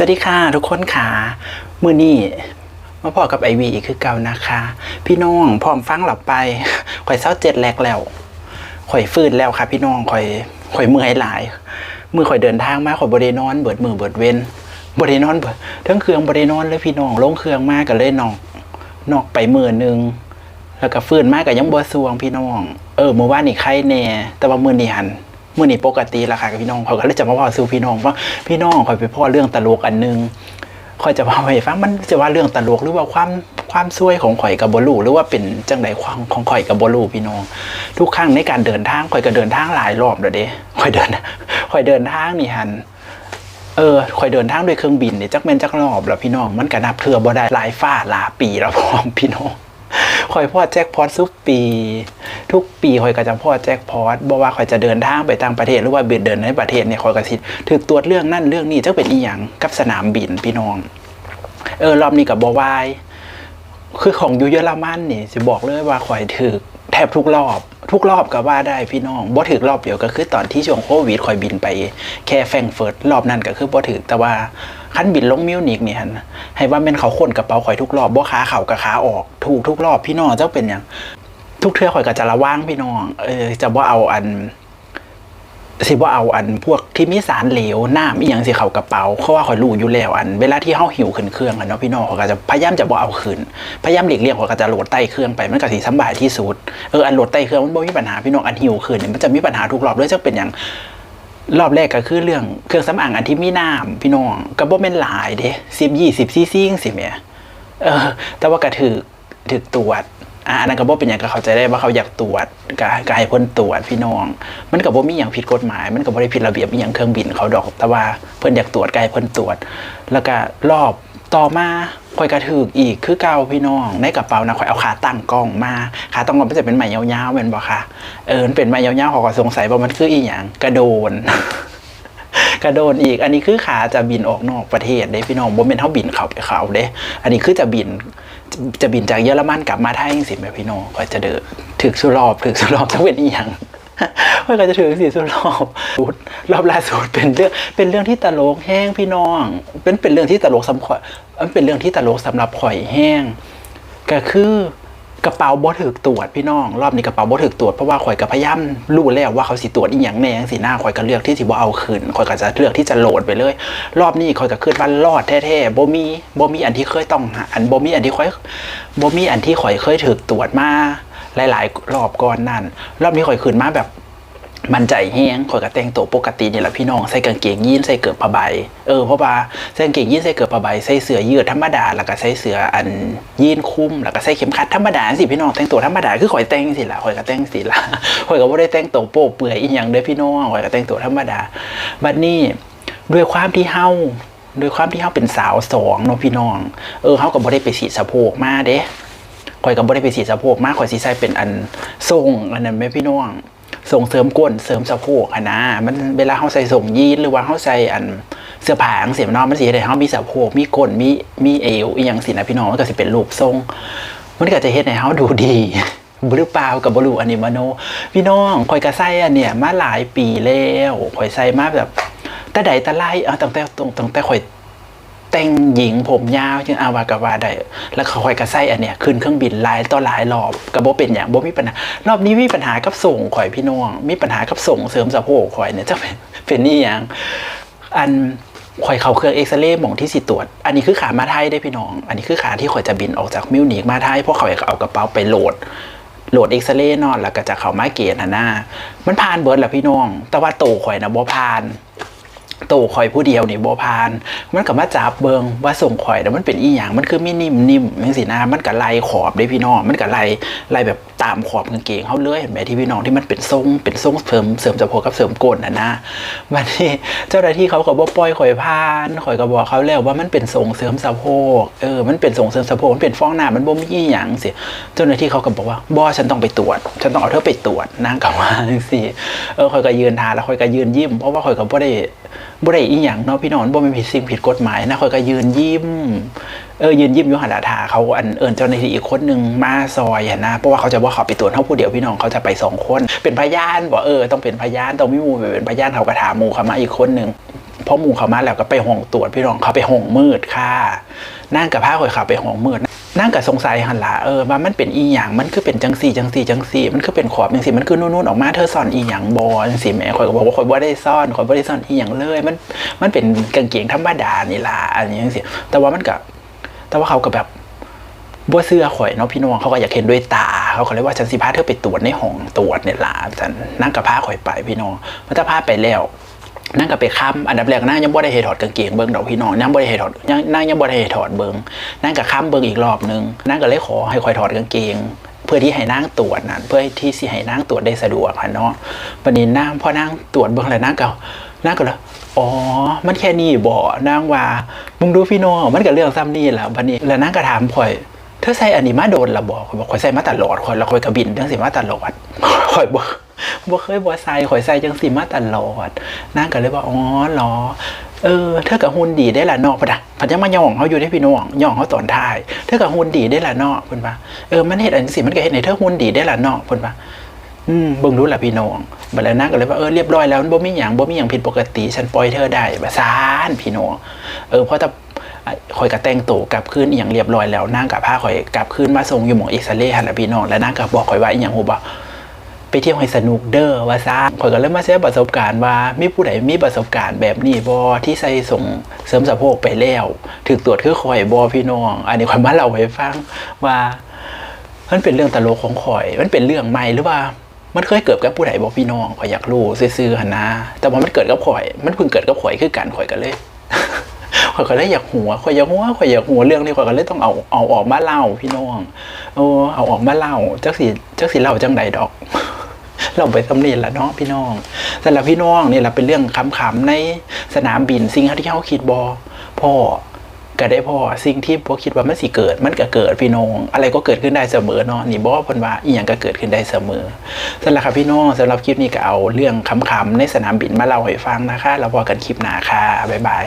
สวัสดีค่ะทุกคนค่ะมือนี้มาพอกับไอวีอีกคือเก่านะคะ พี่น้องพร้อมฟังหลับไปข่อยเศร้าเจ็ดแหลกแล้วข่อยฟื้นแล้วค่ะ พี่น้องข่อยข่อยเมื่อยหลาย มือข่อยเดินทางมาข่อยบริโนอนเบิดมือเบิดเว้นบริโนอนเบิดทั้งเครื่องบริโนอนเลยพี่น้องลงเครื่องมากกันเลยนอกนอกไปมือหนึ่งแล้วก็ฟื้นมากกับยังบัวสวงพี่น้อง เออเมื่อวานนี่ไข้แน่แต่ว่ามือนี่หัน มื่อนี้ปกติแล้วค่ะกับพี่น้องเขาก็เลยจะมาว่าสู่พี่น้องว่าพี่น้องคอยไปพ่อเรื่องตลกอันนึงคอยจะว่าไปฟังมันจะว่าเรื่องตลกหรือว่าความความซวยของข่อยกับบลูหรือว่าเป็นจังไดความของข่อยกับบลูพี่น้อง ทุกครั้งในการเดินทางข่อยก็เดินทางหลายรอบเด้อเด้ข่อยเดินข่อยเดินทางนี่หันเออข่อยเดินทางด้วยเครื่องบินเนี่ยจักแม่นจักรอบแล้วพี่น้อง มันก็นับเทื่อบ่ได้หลายฟ้าหลายปีแล้วพร้อมพี่น้อง คอยพ่อแจ็คพอตทุกปี ทุกปีคอยก็จะพ่อแจ็คพอตบอกว่าคอยจะเดินทางไปต่างประเทศหรือว่าเบียดเดินในประเทศเนี่ยคอยกระสิถือตรวจเรื่องนั่นเรื่องนี้จะเป็นอีหยังกับสนามบินพี่น้อง เออรอบนี้กับบอวายคือของยูเยอรมันนี่จะบอกเลยว่าข่อยถือแทบทุกรอบ ทุกรอบก็ว่าได้พี่น้องบ่ถือรอบเดียวก็คือตอนที่ช่วงโควิดข่อยบินไป แค่แฟงเฟิร์ตรอบนั้นก็คือบ่ถือแต่ว่า คันบินลงมิวนิกนี่ฮันให้ว่าแม่นเขาคนกระเป๋าข่อยทุกรอบบ่ขาเข่ากับขาออก ถูกทุกรอบพี่น้องเจ้าเป็นอย่างทุกเทื่อข่อยก็จะระวังพี่น้องเออจะบ่าเอาอันสิว่าเอาอันพวกที่มีสารเหลวน้ำอีหยังสิเข้ากระเป๋าเพราะว่าข่อยรู้อยู่แล้วอัน เวลาที่เฮาหิวขึ้นเครื่องอะเนาะพี่น้องเขาก็จะพยายามจะบ่เอาขึ้นพยายามหลีกเลี่ยงเขาก็จะโหลดใต้เครื่องไปมันก็สิสบายที่สุดเอออันโหลดใต้เครื่องมันบ่มีปัญหาพี่น้องอันหิวขึ้นเนี่ยมันจะมีปัญหาทุกรอบด้วยจะเป็นอย่าง รอบแรกก็คือเรื่องเครื่องสำอางอันที่มีน้ำพี่น้องก็บ่แม่นหลายเด้10 20ซีซีจังซี่แหมเออ แต่ว่าก็ถือถือตรวจอ่าอันนั้นก็บ่เป็นอย่างก็เข้าใจได้ว่าเขาอยากตรวจก็ก็ให้พ้นตรวจพี่น้อง มันก็บ่มีอย่างผิดกฎหมาย มันก็บ่ได้ผิดระเบียบอีอยังเครื่องบินเขาดอก แต่ว่าเพิ่นอยากตรวจก็ให้เพิ่นตรวจ แล้วก็รอบ ต่อมาข่อยก็ถูกอีกคือเก่าพี่น้องในกระเป๋านะข่อยเอาขาตั้งกล้องมาขาตั้งกล้องมันจะเป็นไม้ยาวๆแม่นบ่คะเออเป็นไม้ยาวๆเขาก็สงสัยว่ามันคืออีหยังกระโดน กระโดนอีก อันนี้คือขาจะบินออกนอกประเทศเด้พี่น้องบ่แม่นเฮาบินเขาไปเขาเด้อันนี้คือจะบินจะบินจากเยอรมันกลับมาไทยจังสิแม่พี่น้องก็จะเดินถึกสุรอบถึกสุรอบต้องเป็นอีหยัง ว่าก็จะถึงสี่สุดรอบรอบล่าสุดเป็นเรื่องเป็นเรื่องที่ตลกแห้งพี่น้อง เป็นเป็นเรื่องที่ตลกสำข่อยมันเป็นเรื่องที่ตลกสำหรับข่อยแห้ง ก็คือกระเป๋าบ่ถึกตรวจพี่น้อง รอบนี้กระเป๋าบ่ถึกตรวจเพราะว่าข่อยก็พยายามรู้แล้วว่าเขาสิตรวจอีหยังแน่จังสิหน้าข่อยก็เลือกที่สิบ่เอาคืนข่อยก็จะเลือกที่จะโหลดไปเลย รอบนี้ข่อยก็คิดว่ารอดแท้ๆบ่มีบ่มีอันที่เคยต้องหาอันบ่มีอันที่ข่อยบ่มีอันที่ข่อยเคยถึกตรวจมา หลายๆรอบก่อนนั่น รอบนี้ข่อยคืนมาแบบมันใจแห้งข่อยก็แต่งตัวปกตินี่แหละพี่น้องใส่กางเกงยีนใส่เกิบผ้าใบ เออเพราะว่าใส่กางเกงยีนใส่เกิบผ้าใบใส่เสื้อยืดธรรมดา แล้วก็ใส่เสื้ออันยีนคุ้มแล้วก็ใส่เข็มขัดธรรมดาสิพี่น้องแต่งตัวธรรมดาคือข่อยแต่งสิละข่อยก็แต่งสิละข่อยก็บ่ได้แต่งตัวโป๊เปื่อยอีหยังเด้อพี่น้องข่อยก็แต่งตัวธรรมดาบัดนี้ด้วยความที่เฮาด้วยความที่เฮาเป็นสาวสองเนาะพี่น้อง เออเฮาก็บ่ได้ไปสีสะโพกมาเด้ ข่อยก็บ่ได้ไปสีสะโพกมากข่อยสิใส่เป็นอันทรงอันนั้นแม่พี่น้องส่งเสริมก้นเสริมสะโพกอะนะมันเวลาเฮาใส่ส่งยีนหรือว่าเฮาใส่อันเสื้อผ้าจังซี่เนาะมันสิเฮ็ดให้เฮามีสะโพกมีก้นมีมีเอวอีหยังสินะพี่น้องมันก็สิเป็นรูปทรง มันก็จะเฮ็ดให้เฮาดูดีหรือเปล่ากับบรูอันนี้มโนพี่น้องข่อยก็ใส่อันเนี่ยมาหลายปีแล้วข่อยใส่มาแบบแต่ใดแต่ไรเอาตั้งแต่ตั้งแต่ข่อย แต่งหญิงผมยาวจึงอาวากาวาได้แล้วเขาคอยกระไส้อันเนี้ยขึ้นเครื่องบินหลายต่อหลายรอบกระโบเป็นอย่างโบมีปัญหารอบนี้มีปัญหากับส่งข่อยพี่น้อง มีปัญหากับส่งเสริมสะโพกข่อยเนี่ยจะเป็นเป็นนี่อย่างอันข่อยเขาเครื่องเอ็กซเรย์หมองที่สิตรวจ อันนี้คือขามาไทยได้พี่น้อง อันนี้คือขาที่ข่อยจะบินออกจากมิวนิกมาไทยเพราะข่อยเอากระเป๋าไปโหลดโหลดเอ็กซเรย์นอนแล้วก็จะเขามาเกณฑ์หน้า มันผ่านเบิร์ดแหละพี่น้อง แต่ว่าโตข่อยนะบ่ผ่าน โตข่อยผู้เดียวนี่บ่ผ่าน มันก็มาจับเบิงว่าส่งข่อยแล้วมันเป็นอีหยังมันคือมีนิ่มนิ่มจังซี่นะมันก็ไล่ขอบได้พี่น้องมันก็ไล่ไล่แบบตามขอบกางเกงเฮาเลยเห็นไหมที่พี่น้องที่มันเป็นทรงเป็นทรงเสริมเสริมสะโพกกับเสริมก้นนะนะวันนี้เจ้าหน้าที่เขาก็บ่ปล่อยข่อยผ่านข่อยก็บอกเขาแล้วว่ามันเป็นทรงเสริมสะโพกเออมันเป็นทรงเสริมสะโพกมันเป็นฟองหน้ำมันบ่มีอีหยังสิเจ้าหน้าที่เขาก็บอกว่าบ่ฉันต้องไปตรวจ ฉันต้องเอาเธอไปตรวจนางก็ว่าจังซี่เออข่อยก็ยืนทาแล้วข่อยก็ยืนยิ้มเพราะว่าข่อยก็บ่ได้บ่ได้อีหยังเนาะพี่น้องบ่แม่นผิดสิ่งผิดกฎหมายนะค่อยก็ยืนยิ้มเออยืนยิ้มอยู่หันหน้าทาเขาอันเอิ้นเจ้าหน้าที่อีกคนหนึงมาซอยนนะเพราะว่าเขาจะบ่เขาไปตรวจเขาผู้เดียวพี่น้องเขาจะไปสองคน เป็นพยานบ่เออต้องเป็นพยานต้องมีหมู่ไปเป็นพยานเขาก็ถามมูเขามาอีกคนหนึง พอหมูเขามาแล้วก็ไปห้องตรวจพี่น้องเขาไปห้องมืดค่ะ นั่งกับผ้าข่อยเขาไปห้องมืดนั่งกับสงสัยหันละเออว่ามันเป็นอีหยังมันคือเป็นจังสี่จังสี่จังสี่มันคือเป็นขอบจังสี่มันคือนู่นๆออกมาเธอซ่อนอีหยังบอจังสี่แม่ข่อยก็บอกว่าข่อยบ่ได้ซ่อนข่อยบ่ได้ซ่อนอีหยังเลย มันมันเป็นกางเกงธรรมดานี่ล่ะอันนี้จังซี่แต่ว่ามันก็แต่ว่าเขาก็แบบบัวเสื้อข่อยเนาะพี่น้องเขาก็อยากเห็นด้วยตา เขาก็เลยว่าฉันสิพาเธอไปตรวจในห้องตรวจเนี่ยล่ะฉันนั่งกับพาข่อยไปพี่น้องมันจะพาไปแล้ว นั่งกับไปค้ำอันดับแรกนั่งยังบ่ได้เหตถอดกางเกงเบิ้งดอกพี่น้องนั่งบ่ได้เหตถอดยังนั่งยังบ่ได้เหตถอดเบิ้งนั่งกับค้ำเบิ้งอีกรอบนึงนั่งก็เลยขอให้ข่อยถอดกางเกงเพื่อที่ให้นั่งตรวจนั่นเพื่อที่สิให้นั่งตรวจได้สะดวกค่ะเนาะวันนี้นั่งพอนั่งตรวจเบิ้งแล้วนั่งก็นั่งก็แล้วอ๋อ มันแค่นี้บ่นั่งว่า มึงดูพี่น้องมันก็เรื่องซ้ำนี่แหละวันนี้แล้วนั่งก็ถามข่อยเธอใส่อันนี้มาโดนละบอกข่อยบอกข่อยใส่มาตลอดข่อยแล้วข่อยกระบินจังสิมาตลอดข่อยบ่ บ่เคยบ่ใส่ข่อยใส่จังสิมาตลอดนางก็เลยว่าอ๋อหรอเออเธอกับหุ่นดีได้ละนาะพะดะพันยังมาย่องเขาอยู่ได้พี่น้องย่องเขาตอนท้ายเธอกับหุ่นดีได้ละนาะเพิ่นว่าเออมันเฮ็ดอันสิมันก็เฮ็ดให้เธอหุ่นดีได้ละนาะเพิ่นว่าอืมเบิ่งรู้ละพี่น้องบัดแล้วนางก็เลยว่าเออเรียบร้อยแล้วบ่มีหยังบ่มีหยังผิดปกติ ฉันปล่อยเธอได้บ่ซานพี่น้องเออเพราะแต่ข่อยก็แต่งตัวกลับคืนอย่างเรียบร้อยแล้วนางกับพาข่อยกลับคืนมาส่งอยู่หมองเอ็กซเรย์หันละพี่น้องแล้วนางก็บอกข่อยว่าอีหยังฮู้บ่ ไปเที่ยวให้สนุกเด้อว่าซะข่อยก็เลยมาแชร์ประสบการณ์ว่ามีผู้ใดมีประสบการณ์แบบนี้บ่ที่ใส่ส่งเสริมสะโพกไปแล้วถูกตรวจคือข่อยบ่พี่น้อง อันนี้ข่อยมาเล่าให้ฟังว่ามันเป็นเรื่องตลกของข่อย มันเป็นเรื่องใหม่หรือว่ามันเคยเกิดกับผู้ใดบอกพี่น้องข่อยอยากรู้ซื่อๆหนนะแต่ว่ามันเกิดกับข่อย มันเพิ่งเกิดกับข่อยคือกันข่อยกันเลยข่อยก็เลยอยากหัวข่อยอยากหัวข่อยอยากหัวเรื่องนี้ข่อยก็เลยต้องเอาเอาออกมาเล่าพี่น้องโอ้เอาออกมาเล่าจักสิจักสิเล่าจังใดดอก เราไปสำเนียละเนาะพี่น้องสำหรับพี่น้องนี่แหละเป็นเรื่องขำๆในสนามบินสิ่งที่เขาคิดบอพ่อก็ได้พอสิ่งที่พวกคิดว่ามันสิเกิด มันก็เกิดพี่น้อง อะไรก็เกิดขึ้นได้เสมอเนาะนี่บอกว่าเพนว่าอีหยังก็เกิดขึ้นได้เสมอสำหรับครับพี่น้องสำหรับคลิปนี้ก็เอาเรื่องคำๆในสนามบินมาเล่าให้ฟังนะคะ แล้วพอกันคลิปหน้าค่ะบ๊ายบาย